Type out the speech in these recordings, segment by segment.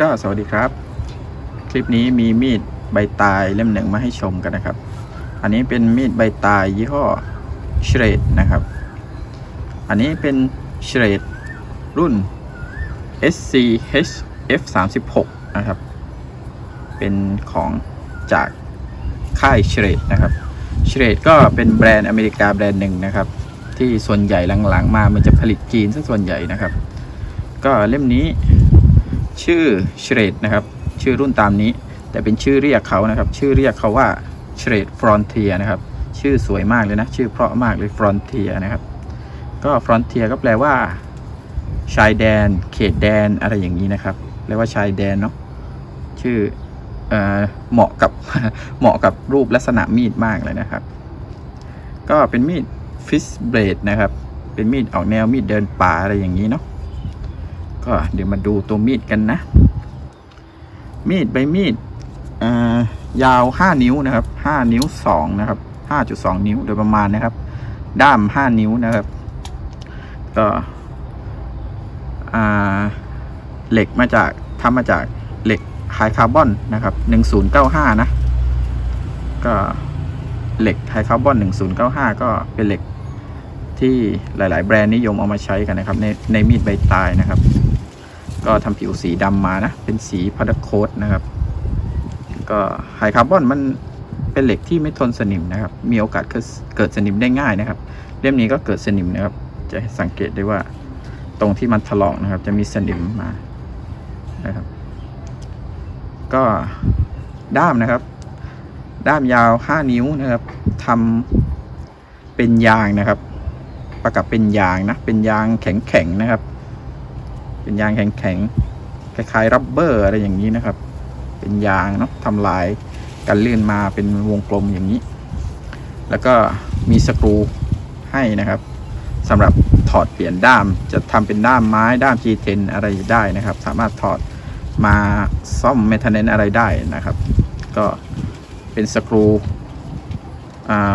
ก็สวัสดีครับ คลิปนี้มีมีดใบตายเล่มหนึ่งมาให้ชมกันนะครับ อันนี้เป็นมีดใบตายยี่ห้อเชรดนะครับ อันนี้เป็นเชรดรุ่น SCH F36 นะครับ เป็นของจากค่ายเชรดนะครับเชรดก็เป็นแบรนด์อเมริกาแบรนด์หนึ่งนะครับ ที่ส่วนใหญ่หลังๆ มามันจะผลิตจีนซะส่วนใหญ่นะครับ ก็เล่มนี้ ชื่อเชรดนะครับ ชื่อรุ่นตามนี้ แต่เป็นชื่อเรียกเขานะครับ ชื่อเรียกเขาว่าเชรดฟรอนเทียนะครับ ชื่อสวยมากเลยนะ ชื่อเพราะมากเลยฟรอนเทียนะครับ ก็ฟรอนเทียก็แปลว่า ชายแดน เขตแดนอะไรอย่างนี้นะครับเรียกว่าชายแดนเนาะชื่อเอเหมาะกับเหมาะกับรูปลักษณะมีดมากเลยนะครับ ก็เป็นมีดฟิสเบลดนะครับ เป็นมีดออกแนวมีดเดินป่าอะไรอย่างนี้เนาะ ก็เดี๋ยวมาดูตัวมีดกันนะ มีดใบมีดอ่ายาว5นิ้วนะครับ5นิ้ว2นะครับ5.2นิ้วโดยประมาณนะครับ ด้าม5นิ้วนะครับ ก็อ่าเหล็กมาจากทำมาจากเหล็กไฮคาร์บอนนะครับ1095นะ ก็เหล็กไฮคาร์บอน1095ก็เป็นเหล็กที่หลาย ๆ แบรนด์นิยมเอามาใช้กันนะครับ ในในมีดใบตายนะครับ ก็ทำผิวสีดำมานะ เป็นสีพาราโคตนะครับ ก็ไฮคาร์บอนมันเป็นเหล็กที่ไม่ทนสนิมนะครับ มีโอกาสเกิดเกิดสนิมได้ง่ายนะครับ เล่มนี้ก็เกิดสนิมนะครับ จะสังเกตได้ว่าตรงที่มันถลอกนะครับ จะมีสนิมมานะครับ ก็ด้ามนะครับ ด้ามยาว 5 นิ้วนะครับทำเป็นยางนะครับ ประกับเป็นยางนะ เป็นยางแข็งๆนะครับ เป็นยางแข็งๆคล้ายๆรับเบอร์อะไรอย่างนี้นะครับ เป็นยางเนาะทำลายกันลื่นมาเป็นวงกลมอย่างนี้ แล้วก็มีสกรูให้นะครับสำหรับถอดเปลี่ยนด้ามจะทำเป็นด้ามไม้ด้าม G10 อะไรได้นะครับ สามารถถอดมาซ่อมเมทเนนอะไรได้นะครับ ก็เป็นสกรู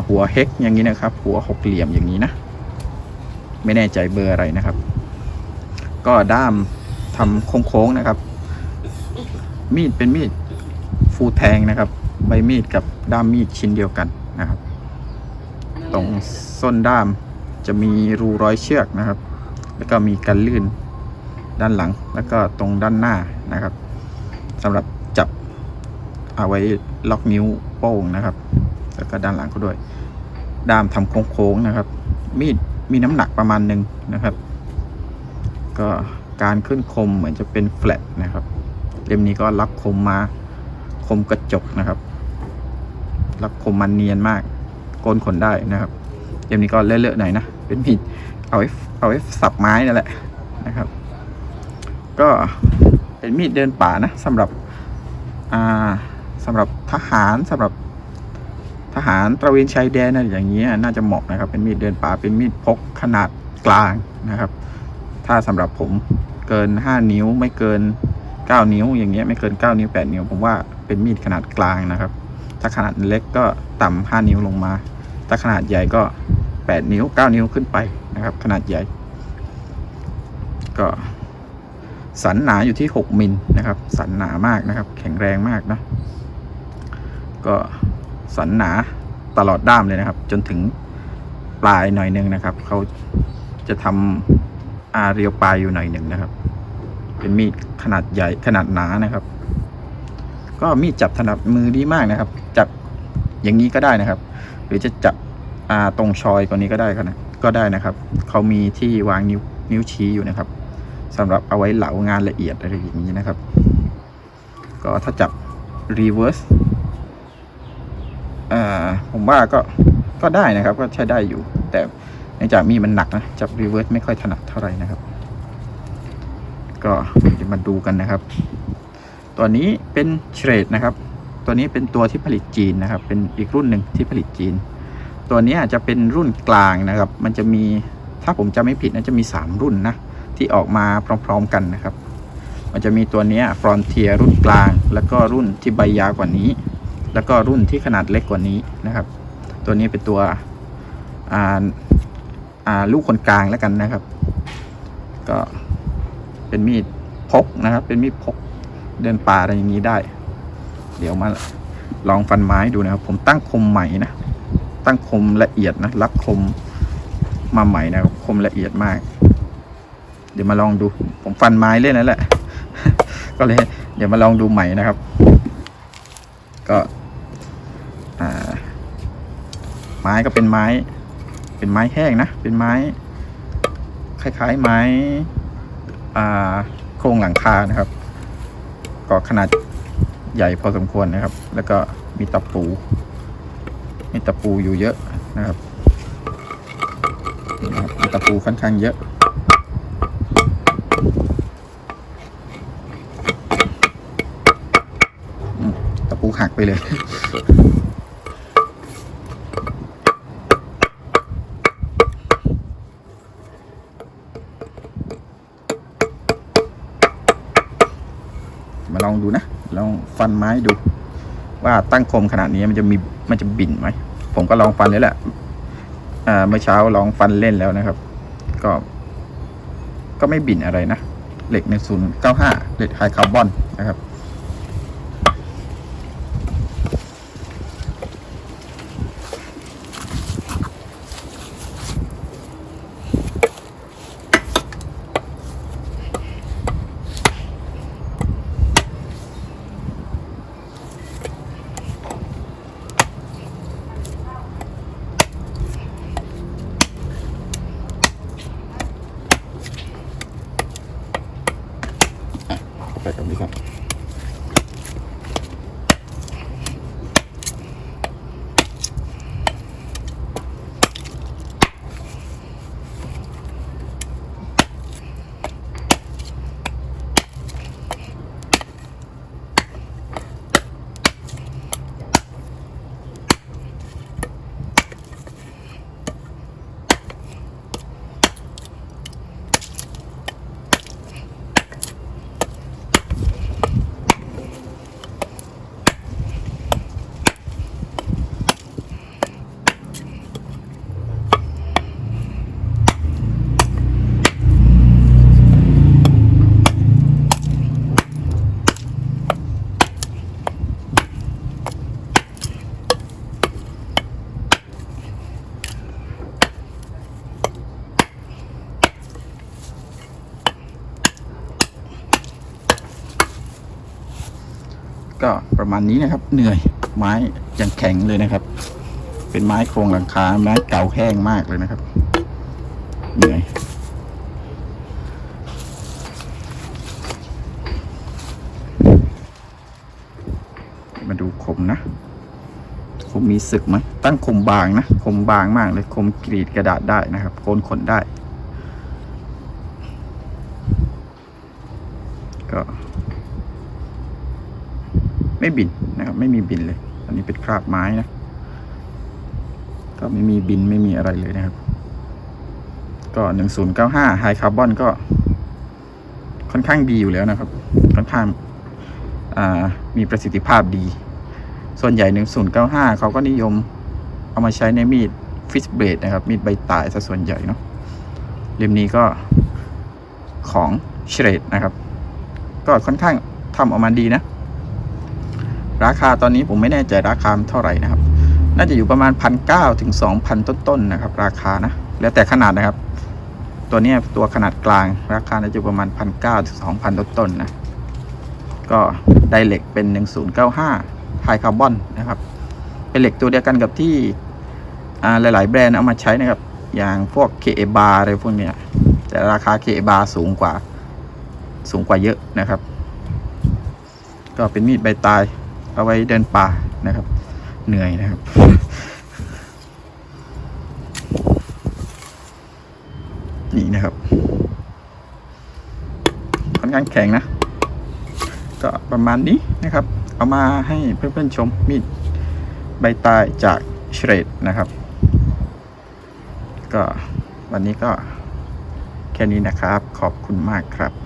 หัวเฮกอย่างนี้นะครับ หัวหกเหลี่ยมอย่างนี้นะ ไม่แน่ใจเบอร์อะไรนะครับ ก็ด้ามทำโค้งๆนะครับ มีดเป็นมีดฟูแทงนะครับ ใบมีดกับด้ามมีดชิ้นเดียวกันนะครับ ตรงส้นด้ามจะมีรูร้อยเชือกนะครับ แล้วก็มีกันลื่นด้านหลัง แล้วก็ตรงด้านหน้านะครับสำหรับจับเอาไว้ล็อกนิ้วโป้งนะครับ แล้วก็ด้านหลังก็ด้วย ด้ามทำโค้งๆนะครับ มีดมีน้ำหนักประมาณหนึ่งนะครับ ก็การขึ้นคมเหมือนจะเป็นแฟลตนะครับ เล่มนี้ก็รับคมมาคมกระจกนะครับ รับคมมันเนียนมากโกนขนได้นะครับเล่มนี้ก็เลอะๆหน่อยนะ เป็นมีดเอาไว้เอาไว้สับไม้นั่นแหละนะครับ ก็เป็นมีดเดินป่านะสำหรับอ่าสำหรับทหารสำหรับทหารตระเวนชายแดนอะไรอย่างเงี้ยน่าจะเหมาะนะครับ เป็นมีดเดินป่าเป็นมีดพกขนาดกลางนะครับ ถ้าสำหรับผมเกิน 5 นิ้วไม่เกิน 9 นิ้ว อย่างเงี้ยไม่เกิน 9 นิ้ว 8 นิ้ว ผมว่าเป็นมีดขนาดกลางนะครับ ถ้าขนาดเล็กก็ต่ำ5นิ้วลงมา ถ้าขนาดใหญ่ก็ 8 นิ้ว 9 นิ้วขึ้นไปนะครับ ขนาดใหญ่ ก็สันหนาอยู่ที่ 6 มิลนะครับ สันหนามากนะครับ แข็งแรงมากนะ ก็สันหนาตลอดด้ามเลยนะครับ จนถึงปลายหน่อยนึงนะครับ เขาจะทำ อาเรียวปลายอยู่หน่อยหนึ่งนะครับ เป็นมีดขนาดใหญ่ขนาดหนานะครับ ก็มีดจับถนัดมือดีมากนะครับ จับอย่างนี้ก็ได้นะครับ หรือจะจับอาตรงชอยกว่านี้ก็ได้ครับนะก็ได้นะครับ เขามีที่วางนิ้วนิ้วชี้อยู่นะครับสำหรับเอาไว้เหลางานละเอียดอะไรอย่างนี้นะครับ ก็ถ้าจับ reverse อ่าผมว่าก็ก็ได้นะครับ ก็ใช้ได้อยู่ แต่ นื่องจากมีมันหนักนะ จับ reverse ไม่ค่อยถนัดเท่าไหร่นะครับ ก็เดี๋ยวมาดูกันนะครับ ตัวนี้เป็นเชรดนะครับ ตัวนี้เป็นตัวที่ผลิตจีนนะครับ เป็นอีกรุ่นหนึ่งที่ผลิตจีน ตัวนี้จะเป็นรุ่นกลางนะครับ มันจะมีถ้าผมจำไม่ผิดนะจะมี 3 รุ่นนะที่ออกมาพร้อมๆกันนะครับ มันจะมีตัวนี้ฟรอนเทียรุ่นกลาง แล้วก็รุ่นที่ใบยาวกว่านี้ แล้วก็รุ่นที่ขนาดเล็กกว่านี้นะครับ ตัวนี้เป็นตัวอ่า ลูกคนกลางแล้วกันนะครับ ก็เป็นมีดพกนะครับ เป็นมีดพกเดินป่าอะไรอย่างนี้ได้ เดี๋ยวมาลองฟันไม้ดูนะครับ ผมตั้งคมใหม่นะ ตั้งคมละเอียดนะรับคมมาใหม่นะครับคมละเอียดมาก เดี๋ยวมาลองดู ผมฟันไม้เล่นนั่นแหละ ก็เลย เดี๋ยวมาลองดูใหม่นะครับ ก็อ่าไม้ก็เป็นไม้ เป็นไม้แห้งนะ เป็นไม้ คล้ายๆไม้โครงหลังคานะครับ ก็ขนาดใหญ่พอสมควรนะครับ แล้วก็มีตะปู มีตะปูอยู่เยอะนะครับมีตะปูค่อนข้างเยอะตะปูหักไปเลย ดูนะลองฟันไม้ดู ว่าตั้งคมขนาดนี้มันจะมีมันจะบินไหมผมก็ลองฟันเลยแหละอ่าเมื่อเช้าลองฟันเล่นแล้วนะครับ ก็ ก็ไม่บินอะไรนะเหล็กในศูนย์เก้าห้าเหล็กไฮคาร์บอนนะครับ ก็ประมาณนี้นะครับ เหนื่อยไม้ยังแข็งเลยนะครับ เป็นไม้โครงหลังคาไม้เก่าแห้งมากเลยนะครับ เหนื่อยมาดูคมนะคมมีสึกไหมตั้งคมบางนะคมบางมากเลยคมกรีดกระดาษได้นะครับโกนขนได้ ก็ ไม่ บินนะครับ ไม่มีบินเลย อันนี้เป็นคราบไม้นะ ก็ไม่มีบินไม่มีอะไรเลยนะครับ ก็หนึ่งศูนย์เก้าห้าไฮคาร์บอนก็ ค่อนข้างดีอยู่แล้วนะครับ ค่อนข้างมีประสิทธิภาพดี ส่วนใหญ่หนึ่งศูนย์เก้าห้าเขาก็นิยมเอามาใช้ในมีดฟิชเบดนะครับ มีดใบตายซะส่วนใหญ่เนาะเล่มนี้ก็ของเชรดนะครับ ก็ค่อนข้างทำออกมาดีนะ ราคาตอนนี้ผมไม่แน่ใจราคาเท่าไหร่นะครับ น่าจะอยู่ประมาณพันเก้าถึงสองพันต้นๆนะครับ ราคานะ แล้วแต่ขนาดนะครับ ตัวนี้ตัวขนาดกลาง ราคาน่าจะอยู่ประมาณพันเก้าถึงสองพันต้นๆนะ ก็ไดเหล็กเป็นหนึ่งศูนย์เก้าห้าไฮคาร์บอนนะครับ เป็นเหล็กตัวเดียวกันกับที่อ่าหลาย ๆ แบรนด์เอามาใช้นะครับ อย่างพวก k เคบาอะไรพวกเนี้ย แต่ราคา k เคบาสูงกว่า สูงกว่าเยอะนะครับ ก็เป็นมีดใบตาย เอาไว้เดินป่านะครับ เหนื่อยนะครับ นี่นะครับค่อนข้างแข็งนะ ก็ประมาณนี้นะครับ เอามาให้เพื่อนๆชมมีดใบตายจากเชรดนะครับ ก็วันนี้ก็แค่นี้นะครับ ขอบคุณมากครับ